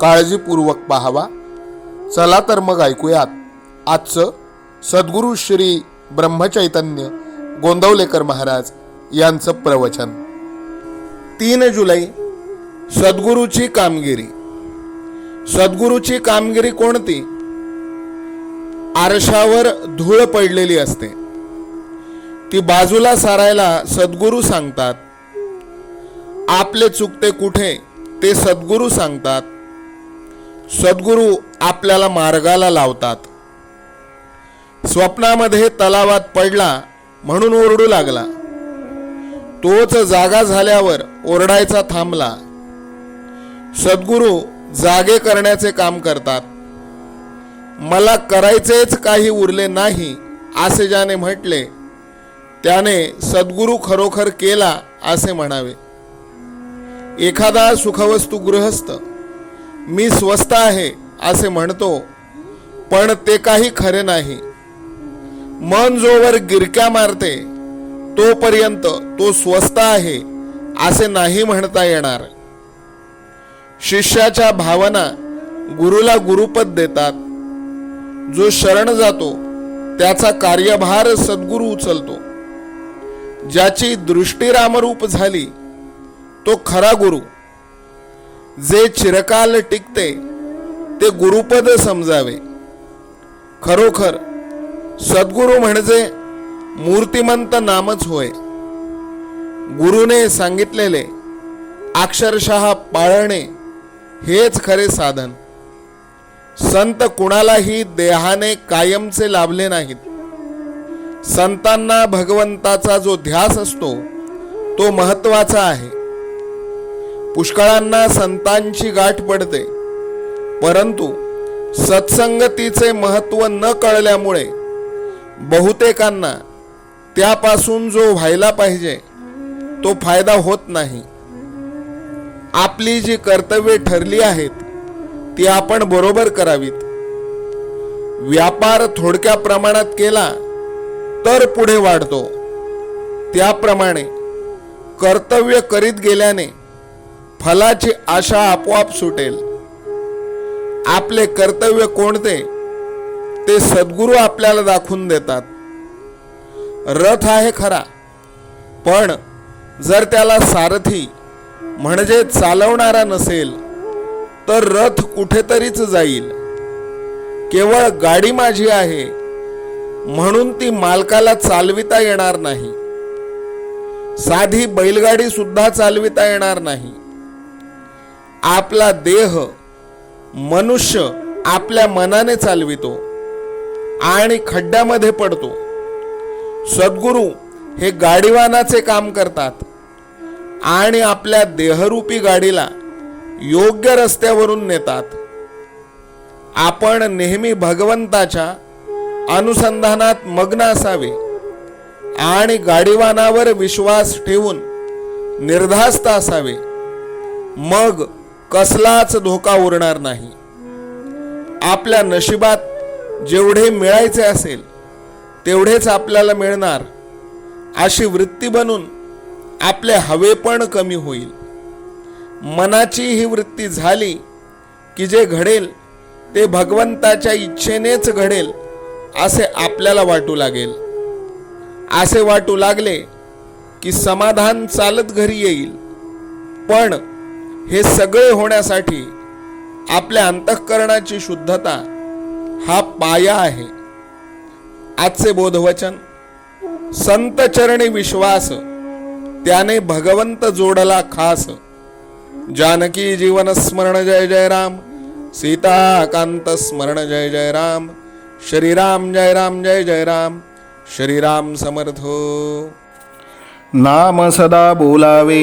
काळजीपूर्वक पाहावा. चला तर मग ऐकूयात. आजचं सद्गुरू श्री ब्रह्मचैतन्य गोंदवलेकर महाराज यांचं प्रवचन. तीन जुलै सद्गुरूची कामगिरी. सद्गुरूची कामगिरी कोणती? आरशावर धूळ पडलेली असते. ती बाजूला सारायला सद्गुरू सांगतात. आपले चुकते कुठे? ते सद्गुरू सांगतात. सद्गुरू आपल्याला मार्गाला लावतात. स्वप्नामध्ये तलावात पडला म्हणून ओरडू लागला. तोच जागा झाल्यावर ओरडायचा थांबला. सद्गुरू जागे करण्याचे काम करतात. मला करायचेच काही उरले नाही असे ज्याने म्हटले त्याने सद्गुरू खरोखर केला असे म्हणावे. एखादा सुखवस्तू गृहस्थ मी स्वस्त आहे असे म्हणतो. पण ते काही खरे नाही. मन जोवर गिरक्या मारते तोपर्यंत तो स्वस्त आहे असे नाही म्हणता येणार. शिष्याच्या भावना गुरुला गुरुपद देतात. जो शरण जातो त्याचा कार्यभार सद्गुरू उचलतो. ज्याची दृष्टी रामरूप झाली तो खरा गुरु. जे चिरकाल टिकते ते गुरुपद समजावे. खरोखर सद्गुरू म्हणजे मूर्तिमंत नामच होय. गुरुने सांगितलेले अक्षरशः पाळणे हेच खरे साधन. संत कुणालाही देहाने कायमचे लाभले नाहीत. संतांना भगवंताचा जो ध्यास असतो तो महत्त्वाचा आहे. पुष्कळांना संतांची गाठ पडते. परंतु सत्संगतीचे महत्त्व न कळल्यामुळे बहुतेकांना त्यापासून जो व्हायला पाहिजे तो फायदा होत नाही. आपली जी कर्तव्ये ठरली आहेत ती आपण बरोबर करावीत. व्यापार थोडक्या प्रमाणात केला तर पुढे वाढतो. त्याप्रमाणे कर्तव्य करीत गेल्याने फलाची आशा आपोआप सुटेल. आपले कर्तव्य कोणते? ते सद्गुरू आपल्याला दाखवून देतात. रथ आहे खरा पण जर त्याला सारथी म्हणजे चालवणारा नसेल तर रथ कुठेतरीच जाईल. केवळ गाडी माझी आहे म्हणून ती मालकाला चालविता येणार नाही. साधी बैलगाडी सुद्धा चालविता येणार नाही. आपला देह मनुष्य आपल्या मनाने चालवितो आणि खड्ड्यामध्ये पडतो. सद्गुरू हे गाडीवानाचे काम करतात आणि आपल्या देहरूपी गाडीला योग्य रस्त्यावरून नेतात. आपण नेहमी भगवंताच्या अनुसंधानात मग्न असावे आणि गाडीवानावर विश्वास ठेवून निर्धास्त असावे. मग कसलाच धोका उरणार नाही. आपल्या नशिबात जेवढे मिळायचे असेल तेवढेच आपल्याला मिळणार. अशी वृत्ती बनून आपले हवे पण कमी होईल. मनाची ही वृत्ती झाली की जे घडेल ते भगवंताच्या इच्छेनेच घडेल असे आपल्याला वाटू लागेल. असे वाटू लागले की समाधान चालत घरी येईल. पण हे सगळे होण्यासाठी आपल्या अंतःकरणाची शुद्धता हा पाया आहे. आजचे बोधवचन संत चरणी विश्वास त्याने भगवंत जोडला खास. जानकी जीवन स्मरण जय जय राम सीताकांत स्मरण जय जय राम श्रीराम जय राम जय जय राम श्रीराम समर्थो. नाम सदा बोलावे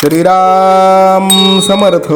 श्रीराम समर्थ।